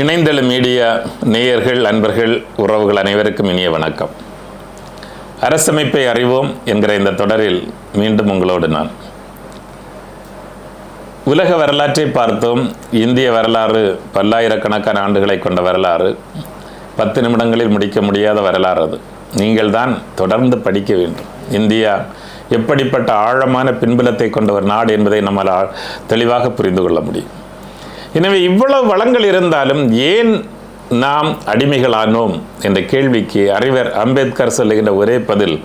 இணைந்தள media நேயர்கள் அன்பர்கள் உறவுகள் அனைவருக்கும் இனிய வணக்கம். அரசமைப்பை அறிவோம் என்கிற இந்த தொடரில் மீண்டும் உங்களோடு நான். உலக வரலாற்றை பார்த்தோம். இந்திய வரலாறு பல்லாயிரக்கணக்கான ஆண்டுகளை கொண்ட வரலாறு. பத்து நிமிடங்களில் முடிக்க முடியாத வரலாறு அது. நீங்கள் தான் தொடர்ந்து படிக்க வேண்டும். இந்தியா எப்படிப்பட்ட ஆழமான பின்புலத்தை கொண்ட ஒரு நாடு என்பதை நம்மால் தெளிவாக புரிந்து கொள்ள முடியும். எனவே இவ்வளவு வளங்கள் இருந்தாலும் ஏன் நாம் அடிமைகளானோம்? என்ற கேள்விக்கு அறிவர் அம்பேத்கர் சொல்லுகின்ற ஒரே பதில்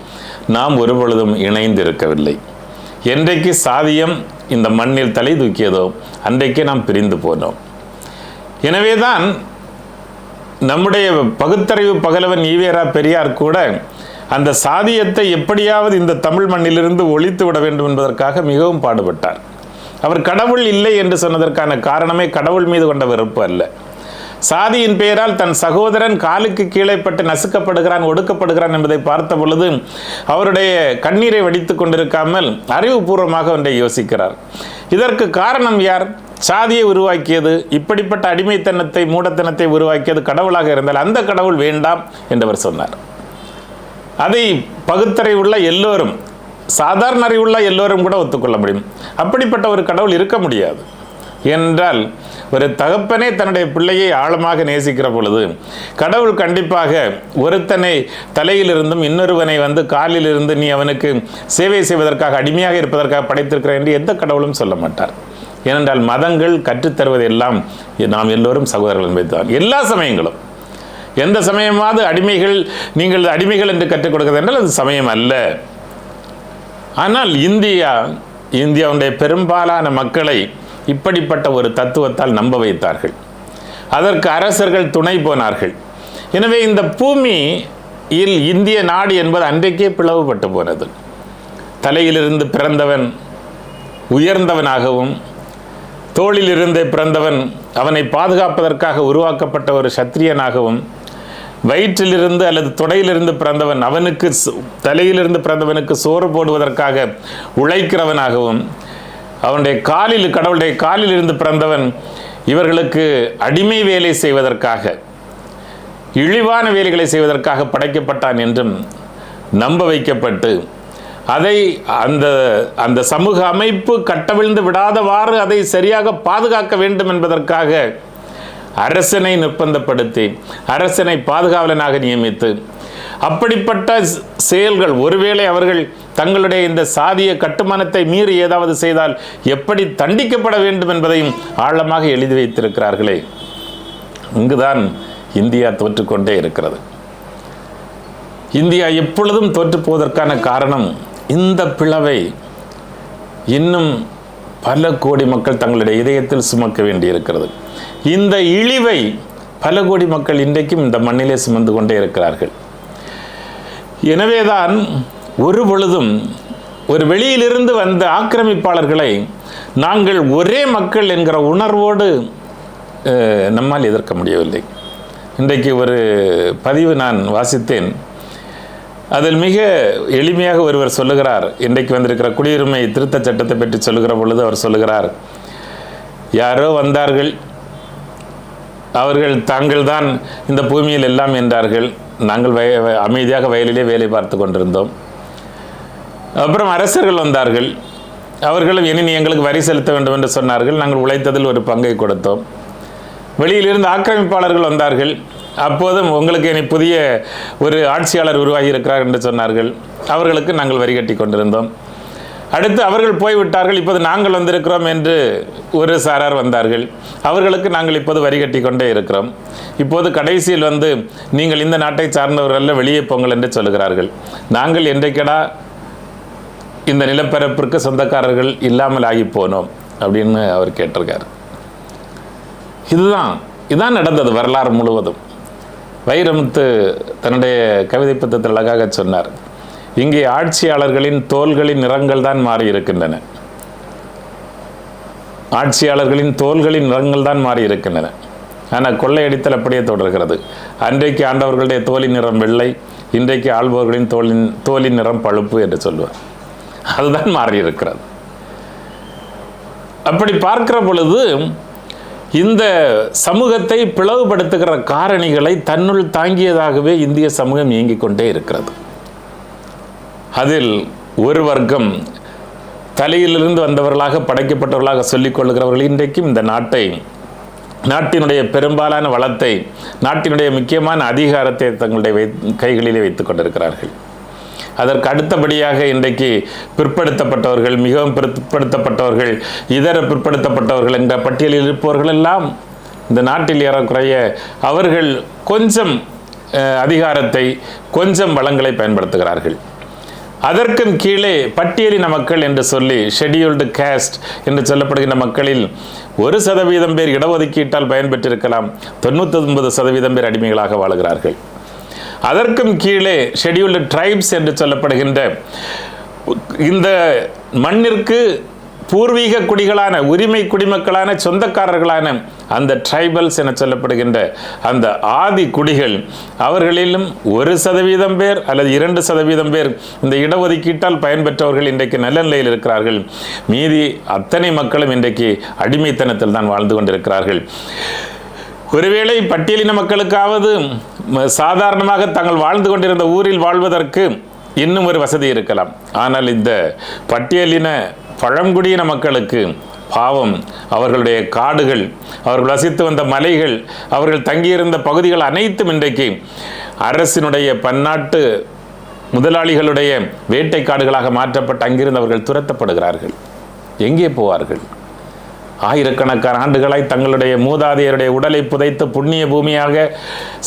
நாம் ஒருபொழுதும் இணைந்து இருக்கவில்லை என்றைக்கு சாதியம் இந்த மண்ணில் தலை தூக்கியதோ அன்றைக்கே நாம் பிரிந்து போனோம். எனவேதான் நம்முடைய பகுத்தறிவு பகலவன் ஈவேரா பெரியார் கூட அந்த சாதியத்தை எப்படியாவது இந்த தமிழ் மண்ணிலிருந்து ஒழித்து விட வேண்டும் என்பதற்காக மிகவும் பாடுபட்டார். அவர் கடவுள் இல்லை என்று சொன்னதற்கான காரணமே கடவுள் மீது கொண்ட வெறுப்பு அல்ல. சாதியின் பெயரால் தன் சகோதரன் காலுக்கு கீழே பட்டு நசுக்கப்படுகிறான் ஒடுக்கப்படுகிறான் என்பதை பார்த்த பொழுது அவருடைய கண்ணீரை வடித்து கொண்டிருக்காமல் அறிவுபூர்வமாக ஒன்றை யோசிக்கிறார். இதற்கு காரணம் யார்? சாதியை உருவாக்கியது இப்படிப்பட்ட அடிமைத்தனத்தை மூடத்தனத்தை உருவாக்கியது கடவுளாக இருந்தால் அந்த கடவுள் வேண்டாம் என்றவர் சொன்னார். அதை பகுத்தறிவுள்ள எல்லோரும் சாதாரண அறிவுள்ள எல்லோரும் கூட ஒத்துக்கொள்ள முடியும். அப்படிப்பட்ட ஒரு கடவுள் இருக்க முடியாது. என்றால் ஒரு தகப்பனே தன்னுடைய பிள்ளையை ஆழமாக நேசிக்கிற பொழுது கடவுள் கண்டிப்பாக ஒருத்தனை தலையிலிருந்தும் இன்னொருவனை வந்து காலிலிருந்து நீ அவனுக்கு சேவை செய்வதற்காக அடிமையாக இருப்பதற்காக படைத்திருக்கிறார் என்று எந்த கடவுளும் சொல்ல மாட்டார். ஏனென்றால் மதங்கள் கற்றுத்தருவதெல்லாம் நாம் எல்லோரும் சகோதரர்கள் என்பதுதான். எல்லா சமயங்களும். எந்த சமயமாவது அடிமைகள் நீங்கள் அடிமைகள் என்று கற்றுக் கொடுக்கிறது என்றால் அது சமயம் அல்ல. ஆனால் இந்தியா இந்தியாவுடைய பெரும்பாலான மக்களை இப்படிப்பட்ட ஒரு தத்துவத்தால் நம்ப வைத்தார்கள். அதற்கு அரசர்கள் துணை போனார்கள். எனவே இந்த பூமியில் இந்திய நாடு என்பது அன்றைக்கே பிளவுபட்டு போனது. தலையிலிருந்து பிறந்தவன் உயர்ந்தவனாகவும் தோளிலிருந்து பிறந்தவன் அவனை பாதுகாப்பதற்காக உருவாக்கப்பட்ட ஒரு சத்திரியனாகவும் வயிற்றிலிருந்து அல்லது தொடையிலிருந்து பிறந்தவன் அவனுக்கு சு- தலையிலிருந்து பிறந்தவனுக்கு சோறு போடுவதற்காக உழைக்கிறவனாகவும் அவனுடைய காலில் கடவுளுடைய காலில் இருந்து பிறந்தவன் இவர்களுக்கு அடிமை வேலை செய்வதற்காக இழிவான வேலைகளை செய்வதற்காக படைக்கப்பட்டான் என்றும் நம்ப வைக்கப்பட்டு அதை அந்த அந்த சமூக அமைப்பு கட்டவிழ்ந்து விடாதவாறு அதை சரியாக பாதுகாக்க வேண்டும் என்பதற்காக அரசனை நிர்பந்தப்படுத்தி அரசனை பாதுகாவலனாக நியமித்து அப்படிப்பட்ட செயல்கள் ஒருவேளை அவர்கள் தங்களுடைய இந்த சாதிய கட்டுமானத்தை மீறி ஏதாவது செய்தால் எப்படி தண்டிக்கப்பட வேண்டும் என்பதையும் ஆழமாக எழுதி வைத்திருக்கிறார்களே. இங்குதான் இந்தியா தோற்றுக்கொண்டே இருக்கிறது. இந்தியா எப்பொழுதும் தோற்று போவதற்கான காரணம் இந்த பிளவை இன்னும் பல கோடி மக்கள் தங்களுடைய இதயத்தில் சுமக்க வேண்டியிருக்கிறது. இந்த இழிவை பல கோடி மக்கள் இன்றைக்கும் இந்த மண்ணிலே சுமந்து கொண்டே இருக்கிறார்கள். எனவேதான் ஒரு பொழுதும் ஒரு வெளியிலிருந்து வந்த ஆக்கிரமிப்பாளர்களை நாங்கள் ஒரே மக்கள் என்கிற உணர்வோடு நம்மால் எதிர்க்க முடியவில்லை. இன்றைக்கு ஒரு பதிவு நான் வாசித்தேன். அதில் மிக எளிமையாக ஒருவர் சொல்லுகிறார். இன்றைக்கு வந்திருக்கிற குடியுரிமை திருத்த சட்டத்தை பற்றி சொல்லுகிற பொழுது அவர் சொல்லுகிறார். யாரோ வந்தார்கள். அவர்கள் தாங்கள் தான் இந்த பூமியில் எல்லாம் என்றார்கள். நாங்கள் வய அமைதியாக வயலிலே வேலை பார்த்து கொண்டிருந்தோம். அப்புறம் அரசர்கள் வந்தார்கள். அவர்களும் இனி எங்களுக்கு வரி செலுத்த வேண்டும் என்று சொன்னார்கள். நாங்கள் உழைத்ததில் ஒரு பங்கை கொடுத்தோம். வெளியிலிருந்து ஆக்கிரமிப்பாளர்கள் வந்தார்கள். அப்போதும் உங்களுக்கு இனி புதிய ஒரு ஆட்சியாளர் உருவாகி இருக்கிறார் என்று சொன்னார்கள். அவர்களுக்கு நாங்கள் வரி கட்டி கொண்டிருந்தோம். அடுத்து அவர்கள் போய்விட்டார்கள். இப்போது நாங்கள் வந்திருக்கிறோம் என்று ஒரு சாரார் வந்தார்கள். அவர்களுக்கு நாங்கள் இப்போது வரி கட்டி கொண்டே இருக்கிறோம். இப்போது கடைசியில் வந்து நீங்கள் இந்த நாட்டை சார்ந்தவர்கள் வெளியே போங்கள் என்று சொல்கிறார்கள். நாங்கள் என்றைக்கடா இந்த நிலப்பரப்பிற்கு சொந்தக்காரர்கள் இல்லாமல் ஆகி போனோம் அப்படின்னு அவர் கேட்டிருக்கார். இதுதான் இதுதான் நடந்தது வரலாறு முழுவதும். வைரமுத்து தன்னுடைய கவிதை புத்தகத்தில் அழகாக சொன்னார் இங்கே ஆட்சியாளர்களின் தோள்களின் நிறங்கள் தான் மாறி இருக்கின்றன ஆட்சியாளர்களின் தோள்களின் நிறங்கள் தான் மாறி இருக்கின்றன ஆனால் கொள்ளையடித்தல் அப்படியே தொடர்கிறது. அன்றைக்கு ஆண்டவர்களுடைய தோலின் நிறம் வெள்ளை இன்றைக்கு ஆள்பவர்களின் தோலின் தோலின் நிறம் பழுப்பு என்று சொல்லுவார். அதுதான் மாறி இருக்கிறது அப்படி பார்க்கிற பொழுது இந்த சமூகத்தை பிளவுபடுத்துகிற காரணிகளை தன்னுள் தாங்கியதாகவே இந்திய சமூகம் இயங்கிக் கொண்டே இருக்கிறது. அதில் ஒரு வர்க்கம் தலையிலிருந்து வந்தவர்களாக படைக்கப்பட்டவர்களாக சொல்லிக் கொள்கிறவர்கள் இன்றைக்கும் இந்த நாட்டை நாட்டினுடைய பெரும்பாலான வளத்தை நாட்டினுடைய முக்கியமான அதிகாரத்தை தங்களுடைய வை கைகளிலே வைத்துக் கொண்டிருக்கிறார்கள். அதற்கு அடுத்தபடியாக இன்றைக்கு பிற்படுத்தப்பட்டவர்கள் மிகவும் பிற்படுத்தப்பட்டவர்கள் இதர பிற்படுத்தப்பட்டவர்கள் என்ற பட்டியலில் இருப்பவர்கள் எல்லாம் இந்த நாட்டில் ஏறக்குறைய அவர்கள் கொஞ்சம் அதிகாரத்தை கொஞ்சம் வளங்களை பயன்படுத்துகிறார்கள். அதற்கும் கீழே பட்டியலின மக்கள் என்று சொல்லி ஷெடியூல்டு கேஸ்ட் என்று சொல்லப்படுகின்ற மக்களில் ஒரு சதவீதம் பேர் இடஒதுக்கீட்டால் பயன்பெற்றிருக்கலாம். தொண்ணூற்றி ஒன்பது சதவீதம் பேர் அடிமைகளாக வாழுகிறார்கள். அதற்கும் கீழே ஷெடியூல்டு ட்ரைப்ஸ் என்று சொல்லப்படுகின்ற இந்த மண்ணிற்கு பூர்வீக குடிகளான உரிமை குடிமக்களான சொந்தக்காரர்களான அந்த ட்ரைபல்ஸ் என சொல்லப்படுகின்ற அந்த ஆதி குடிகள் அவர்களிலும் ஒரு சதவீதம் பேர் அல்லது இரண்டு சதவீதம் பேர் இந்த இடஒதுக்கீட்டால் பயன்பெற்றவர்கள் இன்றைக்கு நல்ல நிலையில் இருக்கிறார்கள். மீதி அத்தனை மக்களும் இன்றைக்கு அடிமைத்தனத்தில் தான் வாழ்ந்து கொண்டிருக்கிறார்கள். ஒருவேளை பட்டியலின மக்களுக்காவது சாதாரணமாக தாங்கள் வாழ்ந்து கொண்டிருந்த ஊரில் வாழ்வதற்கு இன்னும் ஒரு வசதி இருக்கலாம். ஆனால் இந்த பட்டியலின பழங்குடியின மக்களுக்கு பாவம் அவர்களுடைய காடுகள் அவர்கள் வசித்து வந்த மலைகள் அவர்கள் தங்கியிருந்த பகுதிகள் அனைத்தும் இன்றைக்கு அரசினுடைய பன்னாட்டு முதலாளிகளுடைய வேட்டை காடுகளாக மாற்றப்பட்டு அங்கிருந்து அவர்கள் துரத்தப்படுகிறார்கள். எங்கே போவார்கள்? ஆயிரக்கணக்கான ஆண்டுகளாய் தங்களுடைய மூதாதையருடைய உடலை புதைத்து புண்ணிய பூமியாக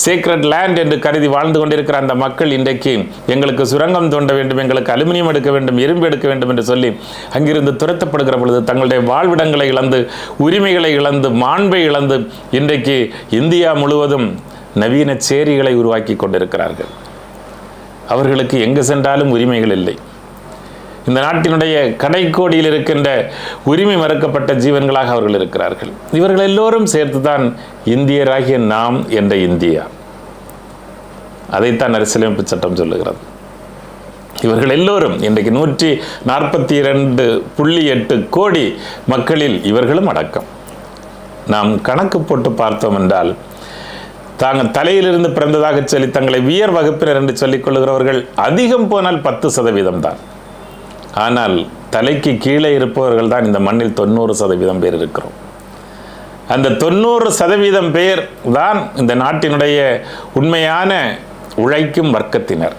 சீக்ரெட் லேண்ட் என்று கருதி வாழ்ந்து கொண்டிருக்கிற அந்த மக்கள் இன்றைக்கு எங்களுக்கு சுரங்கம் தோண்ட வேண்டும் எங்களுக்கு அலுமினியம் எடுக்க வேண்டும் இரும்பு எடுக்க வேண்டும் என்று சொல்லி அங்கிருந்து துரத்தப்படுகிற பொழுது தங்களுடைய வாழ்விடங்களை இழந்து உரிமைகளை இழந்து மாண்பை இழந்து இன்றைக்கு இந்தியா முழுவதும் நவீன சேரிகளை உருவாக்கி கொண்டிருக்கிறார்கள். அவர்களுக்கு எங்கு சென்றாலும் உரிமைகள் இல்லை. இந்த நாட்டினுடைய கடைக்கோடியில் இருக்கின்ற உரிமை மறுக்கப்பட்ட ஜீவன்களாக அவர்கள் இருக்கிறார்கள். இவர்கள் எல்லோரும் சேர்த்துதான் இந்தியராகிய நாம் என்ற இந்தியா. அதைத்தான் அரசியலமைப்பு சட்டம் சொல்லுகிறது. இவர்கள் எல்லோரும் இன்றைக்கு நூற்றி நாற்பத்தி இரண்டு புள்ளி எட்டு கோடி மக்களில் இவர்களும் அடக்கம். நாம் கணக்கு போட்டு பார்த்தோம் என்றால் தாங்கள் தலையிலிருந்து பிறந்ததாக சொல்லி தங்களை வியர் வகுப்பினர் என்று சொல்லிக் கொள்கிறவர்கள் அதிகம் போனால் பத்து சதவீதம் தான் ஆனால் தலைக்கு கீழே இருப்பவர்கள் தான் இந்த மண்ணில் தொண்ணூறு சதவீதம் பேர் இருக்கிறோம். அந்த தொண்ணூறு சதவீதம் பேர் தான் இந்த நாட்டினுடைய உண்மையான உழைக்கும் வர்க்கத்தினர்.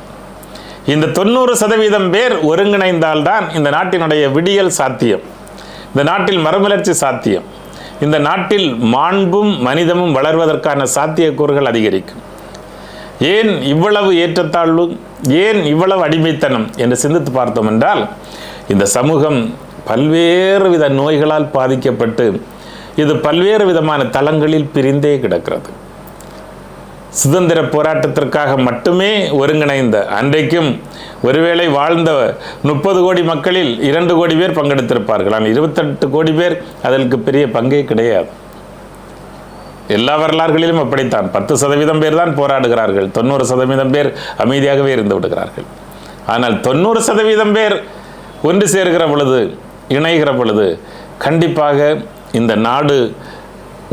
இந்த தொண்ணூறு சதவீதம் பேர் ஒருங்கிணைந்தால்தான் இந்த நாட்டினுடைய விடியல் சாத்தியம். இந்த நாட்டில் மறுமலர்ச்சி சாத்தியம். இந்த நாட்டில் மாண்பும் மனிதமும் வளர்வதற்கான சாத்தியக்கூறுகள் அதிகரிக்கும். ஏன் இவ்வளவு ஏற்றத்தாழ்வு? ஏன் இவ்வளவு அடிமைத்தனம் என்று சிந்தித்து பார்த்தோம் என்றால் இந்த சமூகம் பல்வேறு வித நோய்களால் பாதிக்கப்பட்டு இது பல்வேறு விதமான தளங்களில் பிரிந்தே கிடக்கிறது. சுதந்திர போராட்டத்திற்காக மட்டுமே ஒருங்கிணைந்த அன்றைக்கும் ஒருவேளை வாழ்ந்த முப்பது கோடி மக்களில் இரண்டு கோடி பேர் பங்கெடுத்திருப்பார்கள். ஆனால் இருபத்தெட்டு கோடி பேர் அதற்கு பெரிய பங்கே கிடையாது. எல்லா வரலாறுகளிலும் அப்படித்தான். பத்து சதவீதம் பேர் தான் போராடுகிறார்கள். தொண்ணூறு சதவீதம் பேர் அமைதியாகவே இருந்து விடுகிறார்கள். ஆனால் தொண்ணூறு சதவீதம் பேர் ஒன்று சேர்கிற பொழுது இணைகிற பொழுது கண்டிப்பாக இந்த நாடு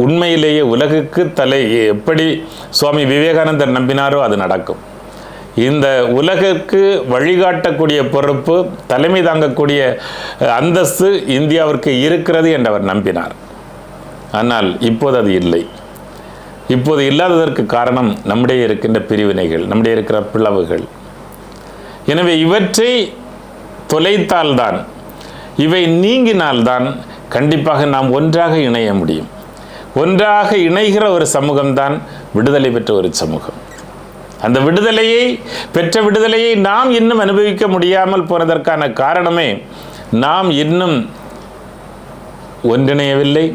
உண்மையிலேயே உலகுக்கு தலை எப்படி சுவாமி விவேகானந்தர் நம்பினாரோ அது நடக்கும். இந்த உலகிற்கு வழிகாட்டக்கூடிய பொறுப்பு தலைமை தாங்கக்கூடிய அந்தஸ்து இந்தியாவிற்கு இருக்கிறது என்று அவர் நம்பினார். ஆனால் இப்போது அது இல்லை. இப்போது இல்லாததற்கு காரணம் நம்முடைய இருக்கின்ற பிரிவினைகள் நம்முடைய இருக்கிற பிளவுகள். எனவே இவற்றை தொலைத்தால்தான் இவை நீங்கினால்தான் கண்டிப்பாக நாம் ஒன்றாக இணைய முடியும். ஒன்றாக இணைகிற ஒரு சமூகம்தான் விடுதலை பெற்ற ஒரு சமூகம். அந்த விடுதலையை பெற்ற விடுதலையை நாம் இன்னும் அனுபவிக்க முடியாமல் போனதற்கான காரணமே நாம் இன்னும் ஒன்றிணையவில்லை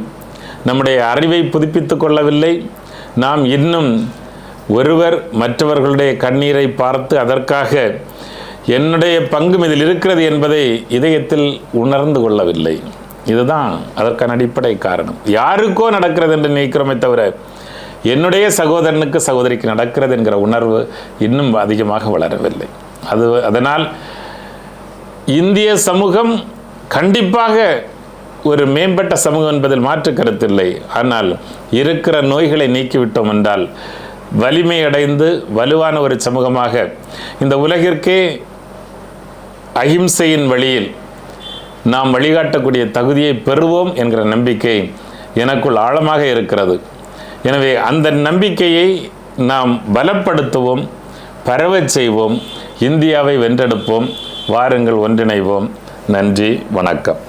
நம்முடைய அறிவை புதுப்பித்துக் கொள்ளவில்லை நாம் இன்னும் ஒருவர் மற்றவர்களுடைய கண்ணீரை பார்த்து அதற்காக என்னுடைய பங்கும் இதில் இருக்கிறது என்பதை இதயத்தில் உணர்ந்து கொள்ளவில்லை. இதுதான் அதற்கான அடிப்படை காரணம். யாருக்கோ நடக்கிறது என்று நினைக்கிறோமே தவிர என்னுடைய சகோதரனுக்கு சகோதரிக்கு நடக்கிறது என்கிற உணர்வு இன்னும் அதிகமாக வளரவில்லை. அது அதனால் இந்திய சமூகம் கண்டிப்பாக ஒரு மேம்பட்ட சமூகம் என்பதில் மாற்று கருத்தில்லை. ஆனால் இருக்கிற நோய்களை நீக்கிவிட்டோம் என்றால் வலிமை அடைந்து வலுவான ஒரு சமூகமாக இந்த உலகிற்கே அகிம்சையின் வழியில் நாம் வழிகாட்டக்கூடிய தகுதியை பெறுவோம் என்கிற நம்பிக்கை எனக்குள் ஆழமாக இருக்கிறது. எனவே அந்த நம்பிக்கையை நாம் பலப்படுத்துவோம் பரவச் செய்வோம் இந்தியாவை வென்றெடுப்போம் வாருங்கள் ஒன்றிணைவோம். நன்றி வணக்கம்.